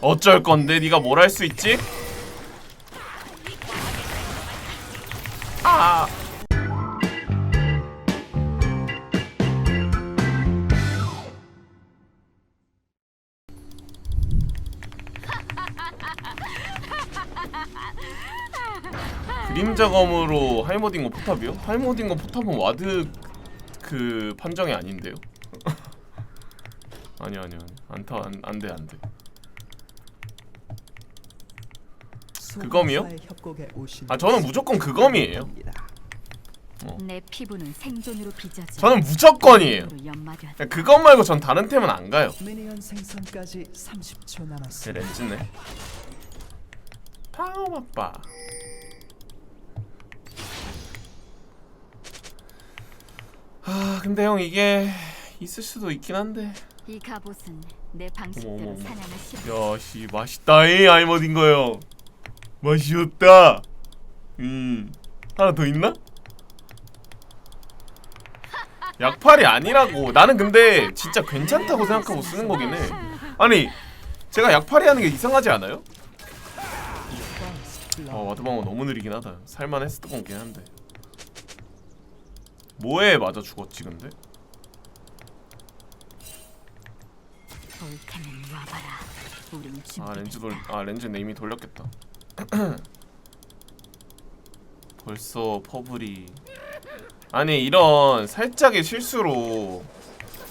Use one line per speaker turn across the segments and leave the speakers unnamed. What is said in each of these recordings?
어쩔 건데 네가 뭘 할 수 있지? 아. 그림자 검으로 할모딩고 포탑이요? 할모딩고 포탑은 와드 그 판정이 아닌데요? 아니 아니 아니. 안타 안, 안돼 안돼. 그검이요? 아 저는 무조건 그검이에요.
내 피부는 생존으로 빚어져.
저는 무조건이에요. 그것 말고 전 다른 템은 안 가요.
미니언 생성까지 30초
제
남았습니다.
렌즈네. 파워 바빠. 아 근데 형 이게 있을 수도 있긴 한데
이 갑옷은 내 방식대로
어머.
사냥을 시작.
야씨 맛있다이 아이머딘 거요 맛있었다 음 하나 더 있나? 약팔이 아니라고 나는 근데 진짜 괜찮다고 생각하고 쓰는 거긴 해 아니 제가 약팔이 하는 게 이상하지 않아요? 어 와드방어 너무 느리긴 하다 살만했을 것 같긴 한데 뭐에 맞아 죽었지 근데?
올 테면 와봐라. 우린 준비됐다.
아 렌즈 돌.. 아 렌즈는 이미 돌렸겠다 벌써 퍼블이 아니 이런 살짝의 실수로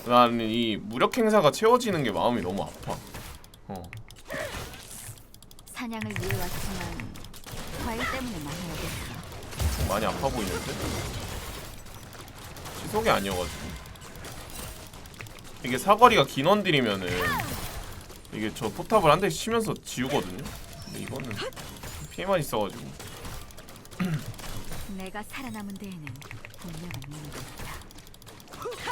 나는 이 무력 행사가 채워지는 게 마음이 너무 아파 어
사냥을 위해 왔지만 과일 때문에 만나야겠어.
좀 많이 아파 보이는데? 지속이 아니어가지고 이게 사거리가 긴 원딜이면은 이게 저 포탑을 한 대씩 치면서 지우거든요 근데 이거는 피해만 있어가지고
내가 살아남은 데에는 분명한 이유가 있다.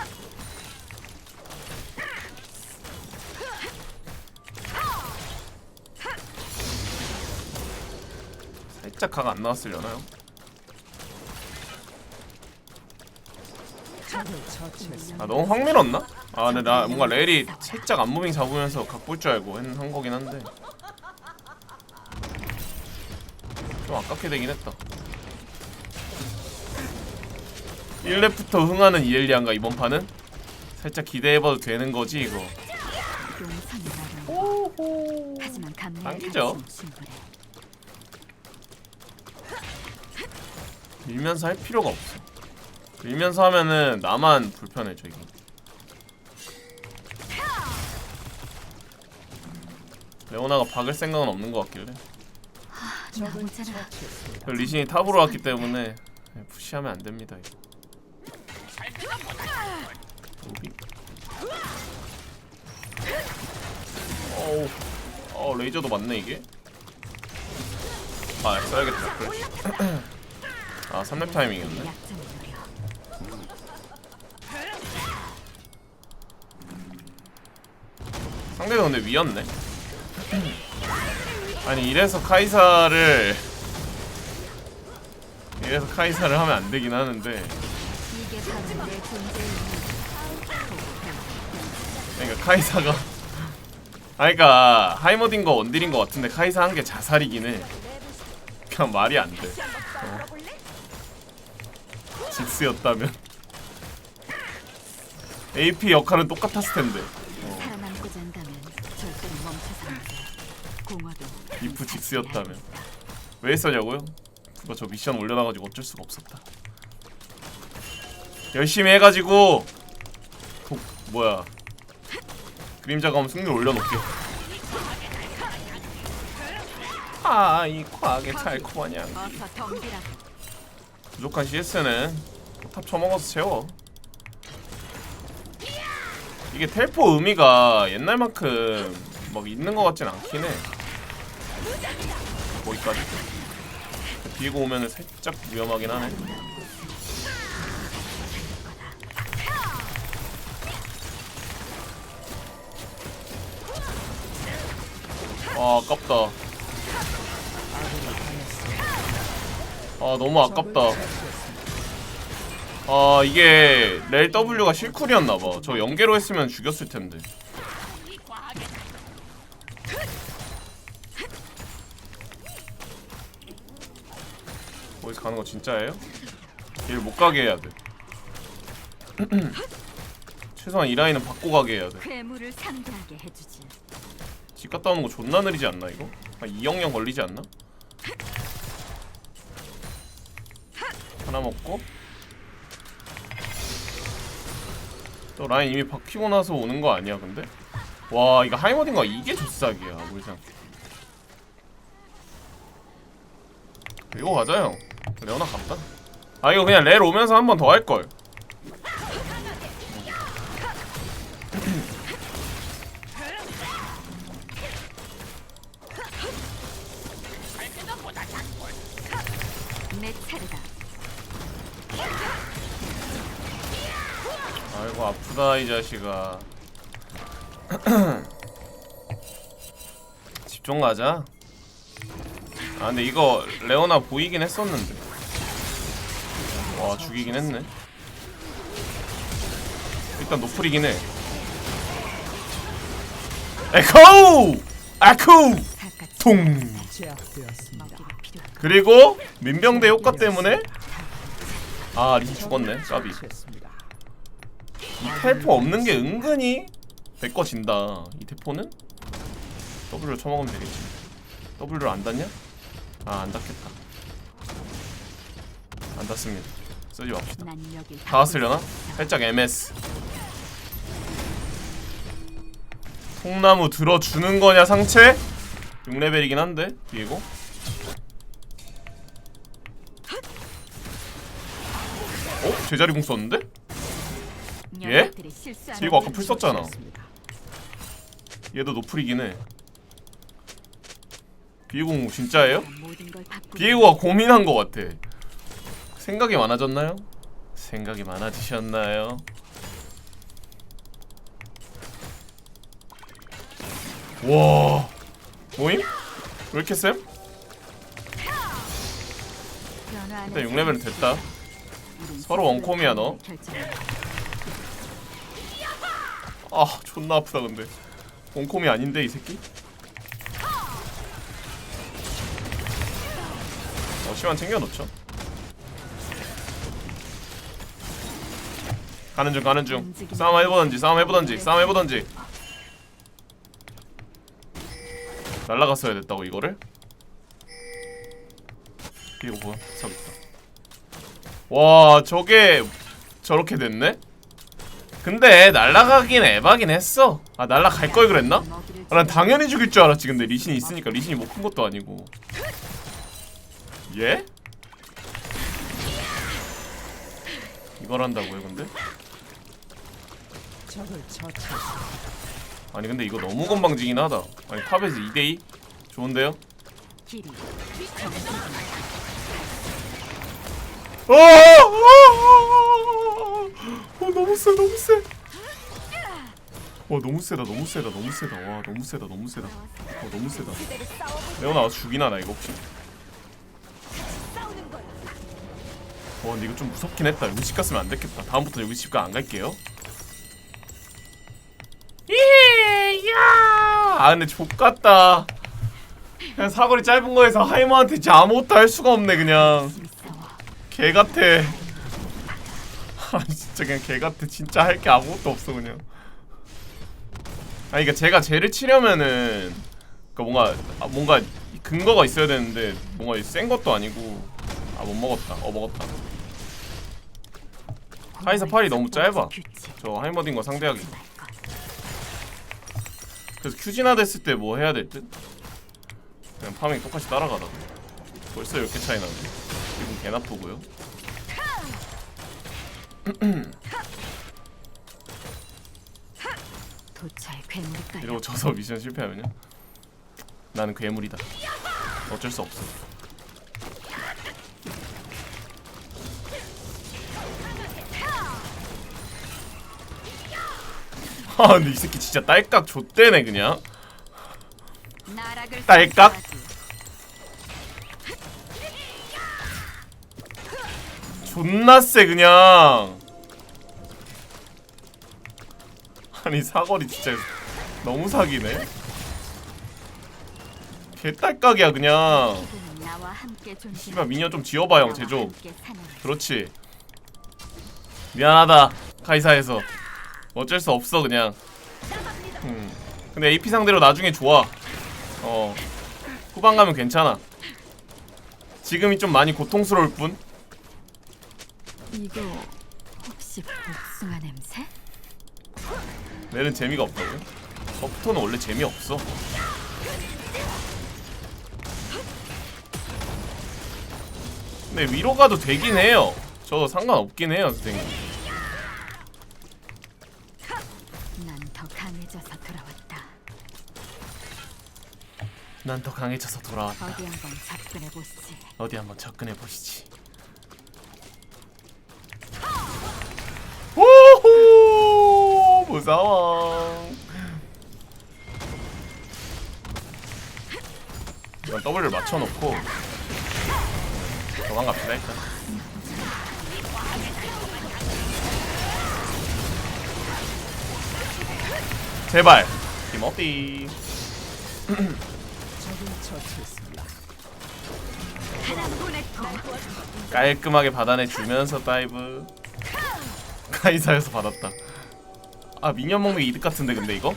살짝 각 안 나왔으려나요? 아 너무 확 밀었나? 아 근데 나 뭔가 렐이 살짝 안무빙 잡으면서 각볼 줄 알고 한, 한 거긴 한데 좀 아깝게 되긴 했다 1렙부터 흥하는 이엘리안가 이번 판은? 살짝 기대해봐도 되는 거지 이거. 오호 당기죠. 밀면서 할 필요가 없어 밀면서 하면은 나만 불편해져 이거 레오나가 박을 생각은 없는 것 같길래
나 혼자라.
처치했습니다.
리신이 탑으로 왔기 때문에 네, 푸시하면 안 됩니다 이거. 오비. 어우, 어 레이저도 맞네 이게. 아 써야겠다. 그래. 아 3렙 타이밍이었네.
약점을 노려.
상대가 근데 위였네. 아니 이래서 카이사를 이래서 카이사를 하면 안 되긴 하는데. 그러니까 카이사가 아 그러니까 하이머딘 거 원딜인 거 같은데 카이사 한 게 자살이긴 해. 그냥 말이 안돼. 어. 직스였다면. AP 역할은 똑같았을 텐데 어.
살아남고자 한다면 절대로 멈춰서 안 돼. 공허도
이프 직스였다면. 왜 했었냐고요? 그거 저 미션 올려놔가지고 어쩔 수가 없었다. 열심히 해가지고 독 뭐야. 그림자 검 승률 올려놓게. 아이 과하게
어서 덤비라고.
부족한 CS는 탑 쳐먹어서 채워. 이게 텔포 의미가 옛날만큼 막 있는 것 같진 않긴 해 거기까지? 비고 오면은 살짝 위험하긴 하네. 아 아깝다. 아 너무 아깝다. 아 이게 렐 W가 실쿨이었나봐. 저 연계로 했으면 죽였을 텐데 가는 거 진짜예요? 길못 가게 해야 돼 최소한 이 라인은 바꿔 가게 해야 돼
괴물을 상대하게 해주지.
집 갔다 오는 거 존나 느리지 않나 이거? 한 2영영 걸리지 않나? 하나 먹고 또 라인 이미 바뀌고 나서 오는 거 아니야 근데? 와 이거 하이머딩가 이게 조싹이야 물상 이거 가자 형 레오나 갔다? 아 이거 그냥 렐 오면서 한 번 더 할걸.
내 차례다.
아이고 아프다 이 자식아. 집좀 가자 아 근데 이거 레오나 보이긴 했었는데 와 죽이긴 했네 일단 노플이긴 해 에코!
사까지
통! 그리고 민병대 효과 때문에 아 리시 죽었네 까비. 이 텔포 없는 게 은근히 내꺼 진다. 이 대포는 W를 쳐먹으면 되겠지. W를 안 닿냐? 아, 안 닿겠다. 안 닿습니다. 쓰지 맙시다. 다 왔으려나? 살짝 MS. 통나무 들어주는 거냐, 상체? 6레벨이긴 한데, 비에고. 어? 제자리 공 썼는데? 예? 이거 아까 풀 썼잖아. 얘도 노플이긴 해. 비에고 진짜예요? 비에고가 고민한 것 같아. 생각이 많아졌나요? 생각이 많아지셨나요? 와, 모임? 왜 이렇게 쌤? 일단 6레벨은 됐다. 서로 원콤이야, 너. 아, 존나 아프다 근데. 원콤이 아닌데 이 새끼? 어, 시간 챙겨놓죠. 가는 중, 가는 중. 싸움 해보던지, 싸움 해보던지, 싸움 해보던지. 날라갔어야 됐다고 이거를? 이거 뭐야? 저기 있다. 와, 저게 저렇게 됐네? 근데 날라가긴 에바긴 했어. 아 날라갈 걸 그랬나? 아, 난 당연히 죽일 줄 알았지. 근데 리신이 있으니까 리신이 못 큰 것도 아니고. 예? 이걸 한다고요, 근데? 아니 근데 이거 너무 건방지긴 하다. 아니 탑에서 2대2 좋은데요?
길이
어, 어, 너무 세, 너무 세. 와 너무 세다, 너무 세다, 너무 세다. 와 너무 세다, 너무 세다. 와 너무 세다. 레오나 죽이나 나 이거 혹시? 와 근데 이거 좀 무섭긴 했다. 여기 집 갔으면 안 됐겠다. 다음부터 여기 집가 안 갈게요. 아 근데 족 같다. 그냥 사거리 짧은 거에서 하이머한테 진짜 아무것도 할 수가 없네 그냥.
싸워.
개 같아. 아 진짜 그냥 개 같아. 진짜 할 게 아무것도 없어 그냥. 아니 그러니까 제가 쟤를 치려면은 그러니까 뭔가 아, 뭔가 근거가 있어야 되는데 뭔가 센 것도 아니고 아 못 먹었다. 어 먹었다. 카이사 팔이 너무 짧아. 저 하이머딩 거 상대하기. 그래서 큐지나 됐을 때 뭐 해야 될 듯? 그냥 파밍 똑같이 따라가다. 벌써 이렇게 차이 나네. 기분 개 나쁘고요.
도처에 괴물이 깔려.
이러고 져서 미션 실패하면요? 나는 괴물이다. 어쩔 수 없어. 아 근데 이 새끼 진짜 딸깍 좆대네 그냥. 딸깍? 존나 세 그냥. 아니 사거리 진짜 너무 사기네. 개딸깍이야 그냥. 씨발 미니언 좀 지워봐 형 제조. 그렇지. 미안하다 카이사에서 어쩔 수 없어 그냥. 음. 근데 AP 상대로 나중에 좋아. 어. 후반 가면 괜찮아. 지금이 좀 많이 고통스러울 뿐.
이거 혹시 복숭아 냄새?
내는 재미가 없다고요? 서프터는 원래 재미없어. 근데 위로 가도 되긴 해요. 저도 상관없긴 해요 선생님
난 더 강해져서 돌아왔다.
난 더 강해져서 돌아왔다
어디 한번 접근해 보시지.
어디 한번 접근해 보시지. 오호 무서워. 이건 W를 맞춰놓고 도망갑시다 일단. 제발 김어띠. 깔끔하게 받아내 주면서 다이브. 카이사에서 받았다. 아 미니언 먹는 게 이득 같은데 근데 이거?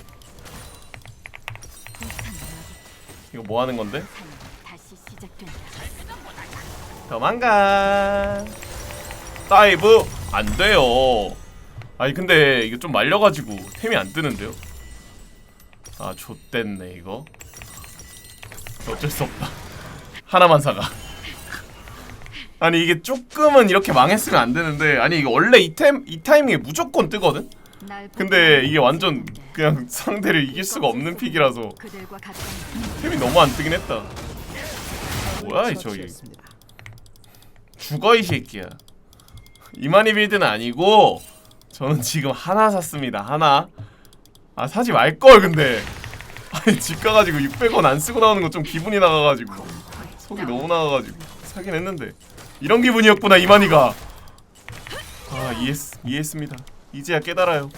이거 뭐 하는 건데? 도망가. 다이브! 안 돼요. 아니 근데 이거 좀 말려가지고 템이 안 뜨는데요? 아 좆됐네 이거 어쩔 수 없다. 하나만 사가. 아니 이게 조금은 이렇게 망했으면 안 되는데 아니 이거 원래 이, 템, 이 타이밍에 무조건 뜨거든?
날
근데 이게 완전 그냥 상대를 이길 수가 없는 픽이라서 템이 너무 안 뜨긴 했다. 뭐야 이 저기. 죽어 이 새끼야. 이만희 빌드는 아니고 저는 지금 하나 샀습니다 하나. 아 사지 말걸 근데 아니 집 가가지고 600원 안 쓰고 나오는 거 좀 기분이 나가가지고. 속이 너무 나가가지고. 사긴 했는데. 이런 기분이었구나 이만희가. 아 이해했, 이해했습니다. 이제야 깨달아요.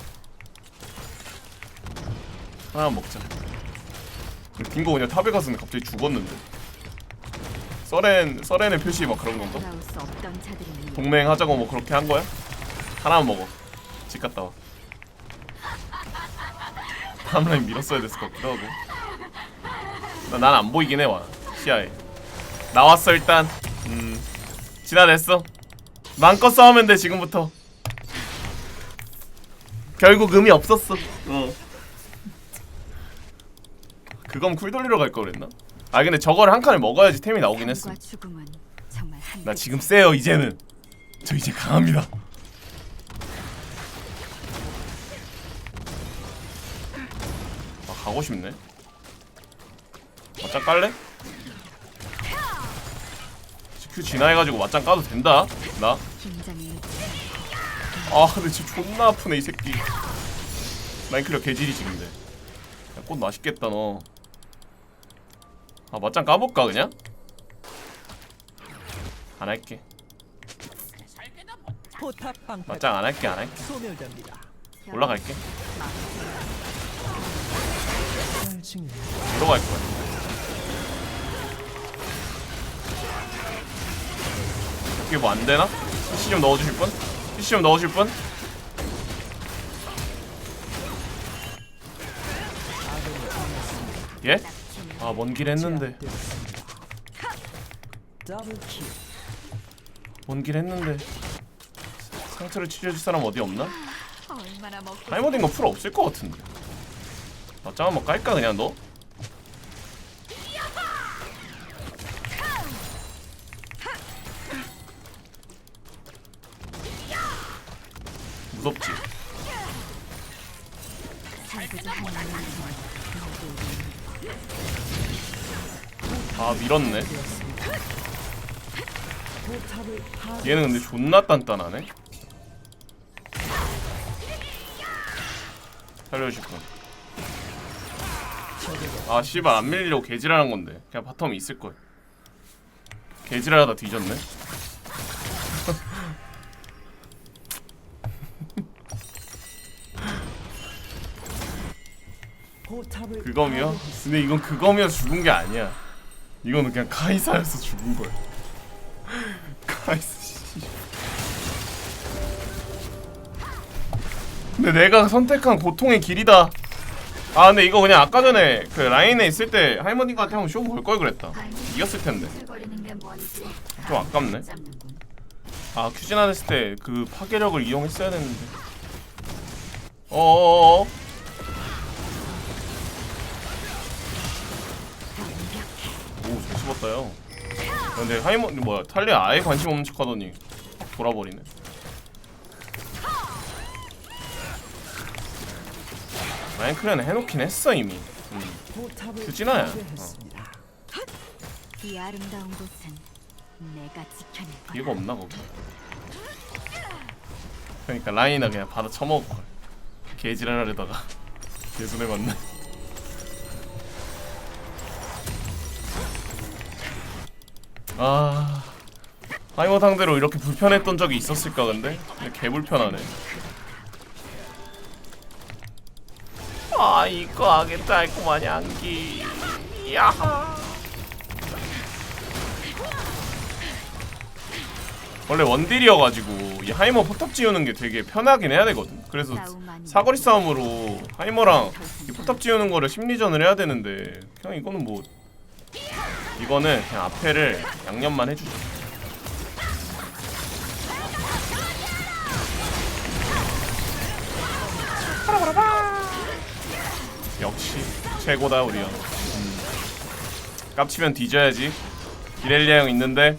하나 먹자. 딩고 그냥 탑에 갔으면 갑자기 죽었는데. 서렌 서렌의 표시 막 그런 건가? 동맹하자고 뭐 그렇게 한 거야? 하나만 먹어. 집 갔다 와. 다음 라인 밀었어야 됐을 것 같기도 하고. 난 안 보이긴 해 와. 시야에. 나왔어 일단. 음. 지나냈어. 마음껏 싸우면 돼 지금부터. 결국 의미 없었어. 어. 그건 쿨 돌리러 갈 걸 그랬나? 아 근데 저걸 한 칸을 먹어야지 템이 나오긴 했어. 나 지금 세요 이제는 저 이제 강합니다 가고 싶네. 맞짱 깔래? 큐 진화해가지고 맞짱 까도 된다? 나? 아 근데 진짜 존나 아프네 이 새끼. 마인크리어 개질이지 근데. 야, 꽃 맛있겠다 너 아 맞짱 까볼까 그냥? 안 할게. 맞짱 안 할게 안 할게. 올라갈게.
멸 칭
들어갈 거야. 이게 뭐 안 되나? PC 좀 넣어주실 분? PC 좀 넣어줄 분? 예? 아 먼 길 했는데. 먼 길 했는데 상처를 치료해줄 사람 어디 없나?
얼마나 먹고
타이머딩 거 풀어 없을 것 같은데. 맞짱 한번 깔까 그냥 너? 무섭지? 아 밀었네. 얘는 근데 존나 단단하네. 살려주실 분. 아 씨발 안 밀리려고 개질하는 건데. 그냥 바텀 있을걸. 개질하다 뒤졌네. 그검이요? 근데 이건 그거며 죽은 게 아니야. 이거는 그냥 카이사여서 죽은 거야. 카이사 씨 근데 내가 선택한 고통의 길이다. 아 근데 이거 그냥 아까 전에 그 라인에 있을 때 할머니한테 한번 쇼 볼 걸 그랬다. 이겼을 텐데. 좀 아깝네. 아 큐진아 됐을 때 그 파괴력을 이용했어야 됐는데. 어어어 오잘 씹었다요 근데 하이머 뭐야 탈리아 아예 관심 없는 척하더니 확 돌아버리네 마인크래는 해놓긴 했어 이미 음.
포탑을
큐진아야.
파괴했습니다.
이 아름다운 곳은 내가 지켜낼 거야.
기회가 없나 거기 그러니까 라인이나 그냥 받아 처먹을걸 개지랄하려다가 개손해 봤네 아 하이머 상대로 이렇게 불편했던 적이 있었을까 근데? 근데 개 불편하네 아 이거 하겠다 할거마니 안기 야하 원래 원딜이어가지고 이 하이머 포탑 지우는 게 되게 편하긴 해야 되거든. 그래서 사거리 싸움으로 하이머랑 이 포탑 지우는 거를 심리전을 해야 되는데 그냥 이거는 뭐 이거는 그냥 앞에를 양념만 해주 죠. 역시 최고다 우리 형. 음. 깝치면 뒤져야지. 기렐리아 형 있는데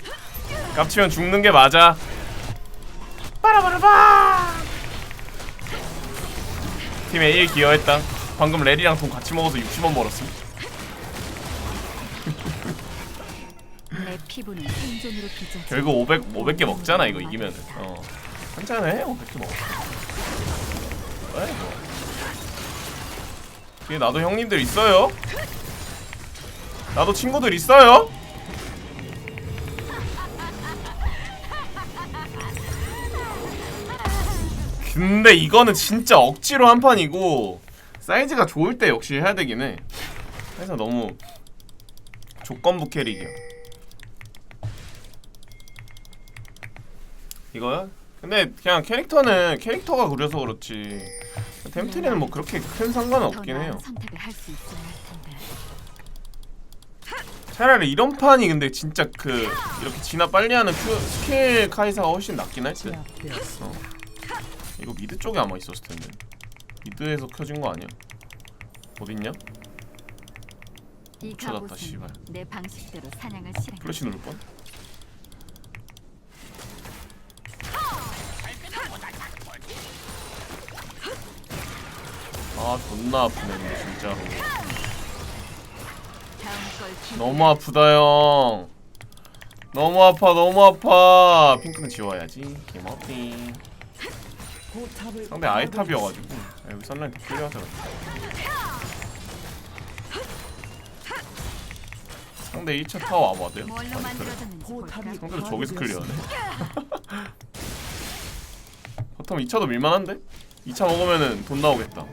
깝치면 죽는 게 맞아. 빠라바라바. 팀에 1 기여했다. 방금 레리랑 돈 같이 먹어서 60원 벌었음.
내 피부는 생존으로 빚어져.
결국 500 500개 먹잖아 이거 이기면은. 어. 한잔해 500개 먹어. 에이 뭐. 뒤에 나도 형님들 있어요. 나도 친구들 있어요. 근데 이거는 진짜 억지로 한 판이고 사이즈가 좋을 때 역시 해야 되긴 해. 그래서 너무 조건부 캐릭이야. 이거야? 근데 그냥 캐릭터는 캐릭터가 그려서 그렇지. 템트리는 뭐 그렇게 큰 상관은
더
없긴 해요. 차라리 이런 판이 근데 진짜 그 이렇게 진화 빨리 하는 큐, 스킬 카이사가 훨씬 낫긴 할 듯.
제압되었습니다.
이거 미드 쪽에 아마 있었을 텐데. 미드에서 켜진 거 아니야? 어딨냐?
이
찾았다, 씨발.
내 방식대로 사냥을 실행.
플래시 누를 뻔. 아 존나 아프네 근데
기...
너무 아프다 형. 너무 아파 너무 아파. 핑크는 지워야지.
포탑을
상대 아이탑이어가지고 아, 여기 선라인 다 그래. 상대 1차 타워 와봐도요? 아니 그래 상대도 저기서 클리어하네 버텀 2차도 밀만한데? 2차 먹으면은 돈 나오겠다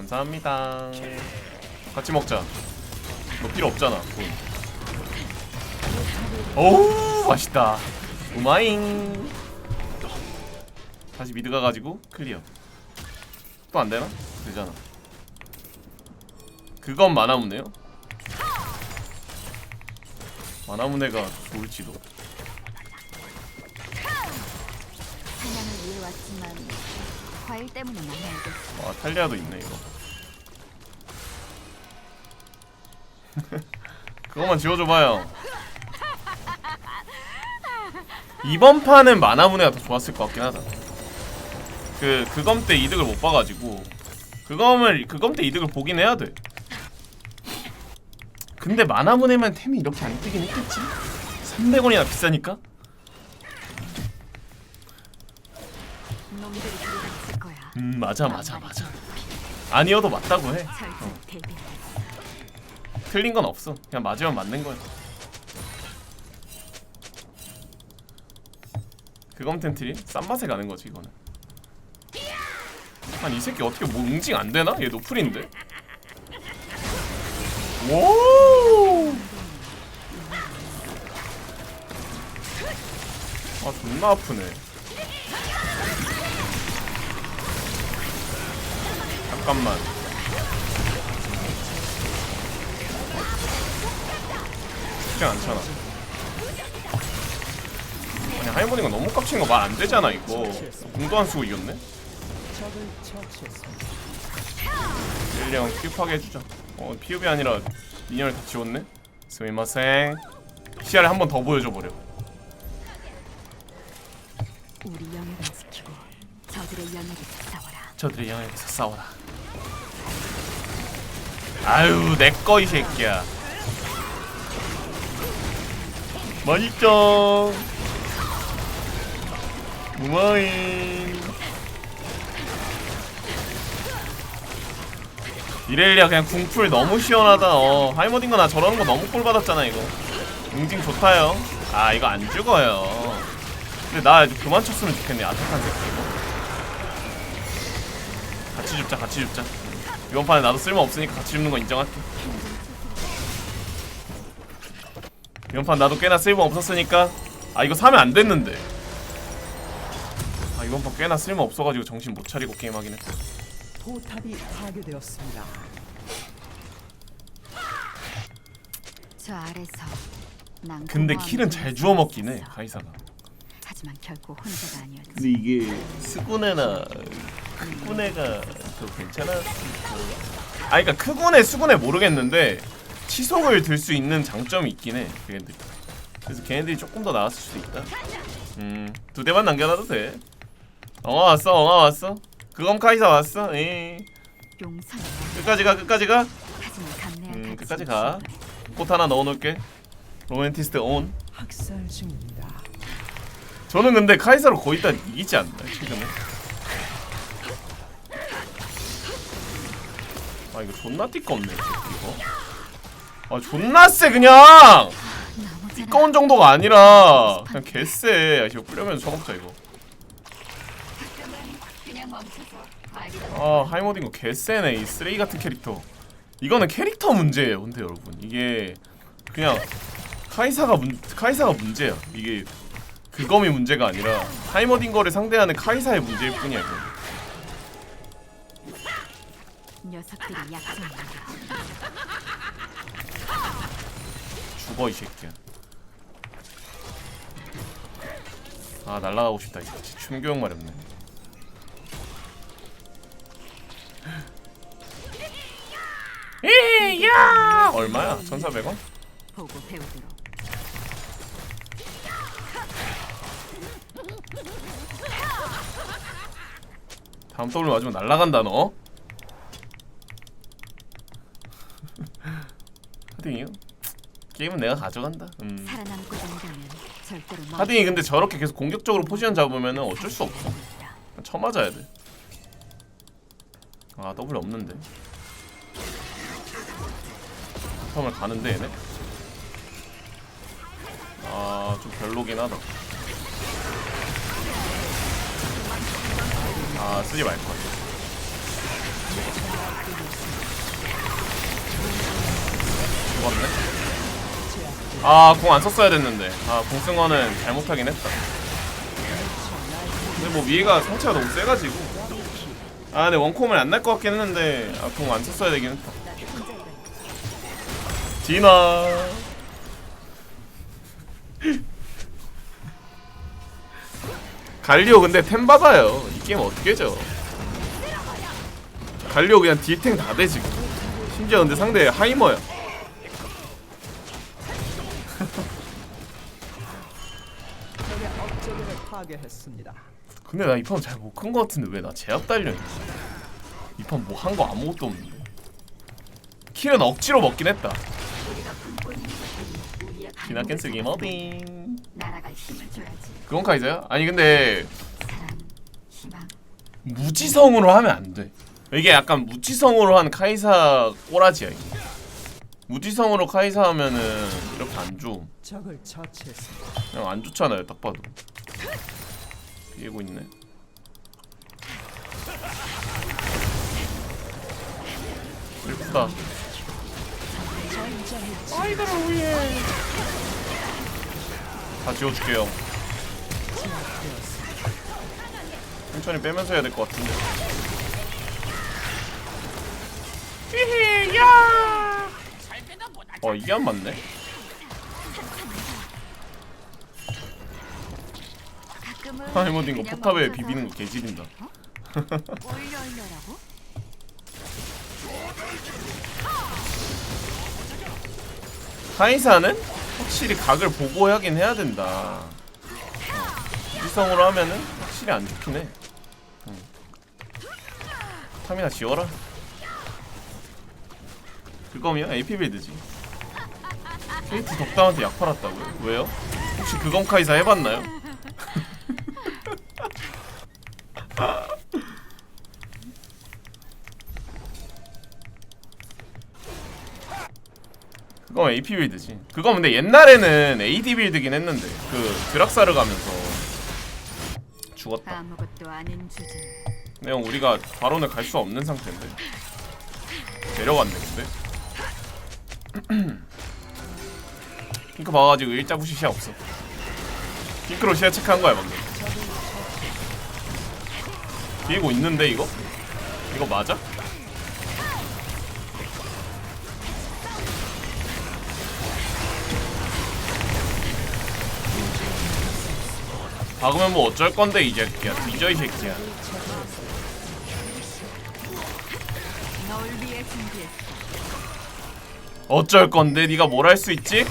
감사합니다. 같이 먹자. 너 필요 없잖아. 돈 오우 맛있다. 우마잉. 다시 미드 가가지고 클리어. 또 안되나? 되잖아. 그건 만화문네요. 만화문네가 좋을지도?
사냥을 왔지만 과일 때문에 만나야겠어.
와 탈리아도 있네 이거. 그것만 지워줘봐요. 이번 판은 마나문네가 더 좋았을 것 같긴 하다. 그 그검 때 이득을 못 봐가지고. 그검을 그검 때 이득을 보긴 해야 돼. 근데 마나문네면 템이 이렇게 안 뜨긴 했겠지? 300원이나 비싸니까 음 맞아 맞아 맞아 아니어도 맞다고 해
대비.
틀린 건 없어. 그냥 맞으면 맞는 거야. 그검 텐트리 싼 맛에 가는 거지 이거는. 아니 이 새끼 어떻게 뭐 응징 안 되나? 얘 노플인데. 오! 아 존나 아프네. 잠깐만. 쉽지 않잖아. 아니 하이모니가 너무 깝치는 거 말 안 되잖아 이거. 공도 안 쓰고 이겼네.
적을 처치했습니다.
일령 큐하게 해주자. 어 피읍이 아니라 미니언을 다 지웠네. 스미마생. 시야를 한 번 더 보여줘 버려.
우리 영역을 지키고 저들의 영역에서 싸워라.
저들의 영역에서 싸워라. 아유 내꺼 이 새끼야. 맛있죠. 우마인. 이렐리아 그냥 궁풀 너무 시원하다. 어 하이머딩거 나 저러는 거 너무 꿀 받았잖아 이거. 응징 좋다요. 아 이거 안 죽어요. 근데 나 그만 쳤으면 좋겠네 아타칸 새끼. 같이 줍자 같이 줍자 이번 판에 나도 쓸모 없으니까 같이 줍는 거 인정할게 이번 판 나도 꽤나 쓸모 없었으니까 아 이거 사면 안 됐는데 아 이번 판 꽤나 쓸모 없어가지고 정신 못 차리고 게임하긴 했다
포탑이 파괴되었습니다.
저 아래서 난
근데
공허함을
킬은 잘 주워 먹긴 해. 카이사가
하지만 결코 혼자가 아니었지.
근데 이게 스구네나 크구네가 더 괜찮았을 아 그니까 크구네 수구네 모르겠는데 치속을 들 수 있는 장점이 있긴 해 걔네들이. 그래서 걔네들이 조금 더 나았을 수도 있다. 음두 대만 남겨놔도 돼. 엉아 왔어 엉아 왔어? 그검 카이사 왔어? 에이
용서는
끝까지 가 끝까지 가?
하지만 감내할
음, 끝까지 가.
없어.
꽃 하나 넣어놓을게. 로맨티스트 온.
학살 중입니다.
저는 근데 카이사로 거의 다 이기지 않나 최근에 아 이거 존나 띠껍네 이거. 아 존나 쎄 그냥! 띠꺼운 정도가 아니라 그냥 개쎄. 아 이거 뿌려면서 쳐먹자 이거. 아 하이모딩 거 개쎄네 이 쓰레기 같은 캐릭터. 이거는 캐릭터 문제예요 근데 여러분. 이게 그냥 카이사가 문 카이사가 문제야. 이게 그검이 문제가 아니라 하이머딩 거를 상대하는 카이사의 문제일 뿐이야 이거.
녀석들이 약점이야.
죽어 이 새끼야 아 날라가고 싶다 이제 충교형 마렵네 이야 얼마야? 1,400원?
보고 배우도록.
다음 더블 맞으면 날라간다 너 하딩이요? 게임은 내가 가져간다 음.
살아남고자 한다면 절대로 멈-
하딩이 근데 저렇게 계속 공격적으로 포지션 잡으면 어쩔 수 없어 쳐맞아야 돼. 아 더블 없는데. 처음을 가는데 얘네. 아좀 별로긴 하다. 아 쓰지 말 걸. 죽었네. 아 공 안 썼어야 됐는데. 아공 쓴 거는 잘못하긴 했다. 근데 뭐 위에가 상체가 너무 세가지고. 아 근데 원콤을 안 날 것 같긴 했는데 아 공 안 썼어야 되긴 했다. 디나. 갈리오 근데 템 받아요. 이 게임 어떻게 져 갈리오 그냥 딜탱 다돼 지금. 심지어 근데 상대 하이머야
파괴 했습니다.
근데 나 이판 잘 못 큰 거 같은데 왜 나 제압 달려있지? 이판 뭐 한 거 아무것도 없는데 킬은 억지로 먹긴 했다 기나 캔슬 게임
줘야지.
그건 카이저야? 아니 근데. 무지성으로 하면 안돼 이게 약간 무지성으로 한 카이사 꼬라지야 이게 무지성으로 카이사 하면은 이렇게 안줘. 그냥 안 좋잖아요 딱 봐도 비고 있네. 슬프다. 아이들을 위해 다 지워줄게요. 천천히 빼면서 해야 될 것 같은데. 히히 야! 어, 이게 안 맞네
가끔은
하이모딩 거
그냥
포탑에 비비는 거 개지린다
올려 올려라고?
카이사는 확실히 각을 보고 하긴 해야 된다. 일성으로 하면은 확실히 안 좋긴 해. 응. 탐이나 지워라. 그거면 AP 빌드지. 케이트 덕담한테 약 팔았다고요? 왜요? 혹시 그건 카이사 해봤나요? 그건 AP 빌드지. 그거 근데 옛날에는 AD 빌드긴 했는데 그 드락사르 가면서 죽었다.
아무것도 아닌 주제.
내용 우리가 바론을 갈 수 없는 상태인데 내려갔네 근데 핑크 봐가지고 일자 부시 시야 없어 핑크로 시야 체크한 거야 방금 비고 있는데 이거? 이거 맞아? 박으면 뭐 어쩔 건데 이 새끼야. 뒤져 이 새끼야. 어쩔 건데? 네가 뭘 할 수 있지?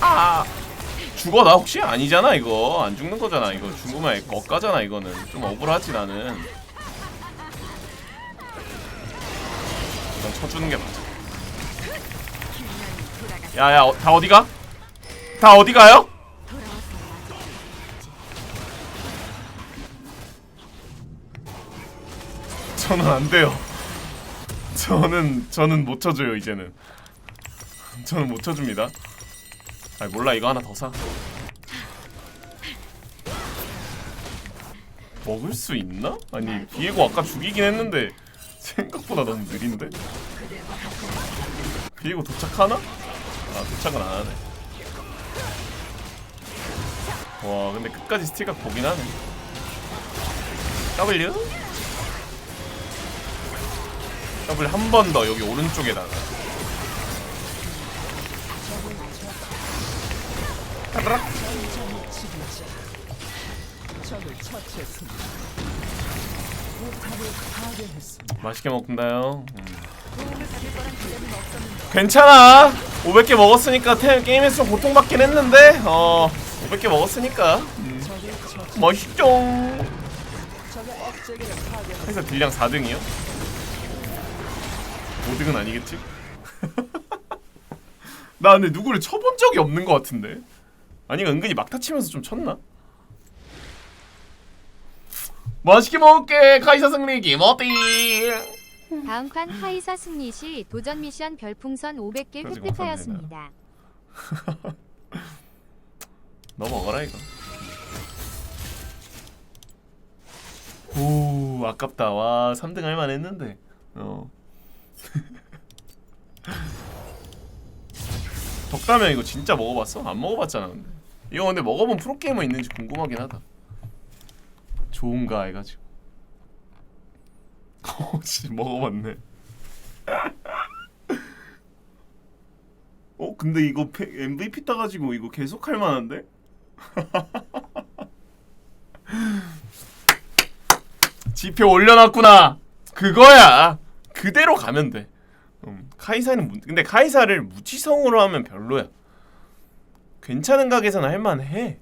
아! 죽어 나 혹시? 아니잖아 이거. 안 죽는 거잖아 이거. 죽으면 엇가잖아 이거는. 좀 억울하지 나는. 이건 쳐주는 게 맞아. 야야 어, 다 어디 가? 다 어디 가요? 저는 안 돼요. 저는 저는 못 쳐줘요 이제는. 저는 못 쳐줍니다. 아 몰라 이거 하나 더 사. 먹을 수 있나? 아니 비에고 아까 죽이긴 했는데 생각보다 너무 느린데. 비에고 도착하나? 아 도착은 안 하네. 와 근데 끝까지 스틸각 보긴 하네. W? W 한 번 더 여기 오른쪽에다가 따라락. 맛있게 먹는다요 음. 괜찮아 500개 먹었으니까 템 게임에서 좀 고통받긴 했는데 어 500개 먹었으니까 음. 멋있죠. 회사 딜량 4등이요? 5등은 아니겠지? 나 근데 누구를 쳐본 적이 없는 것 같은데 아니 은근히 막타 치면서 좀 쳤나? 맛있게 먹을게 카이사 승리 김어띠
다음 판 카이사 승리 시 도전 미션 별풍선 500개
그러지
획득하였습니다.
너 먹어라 이거. 오 아깝다. 와 3등 할만 했는데. 어. 덕다면 이거 진짜 먹어봤어? 안 먹어봤잖아 근데. 이거 근데 먹어본 프로게이머 있는지 궁금하긴 하다. 좋은가 해가지고. 어씨 먹어봤네. 어 근데 이거 페- MVP 따가지고 이거 계속 할 만한데? 지표 올려놨구나. 그거야. 그대로 가면 돼. 음, 카이사는 문- 근데 카이사를 무지성으로 하면 별로야. 괜찮은 가게에서는 할만해.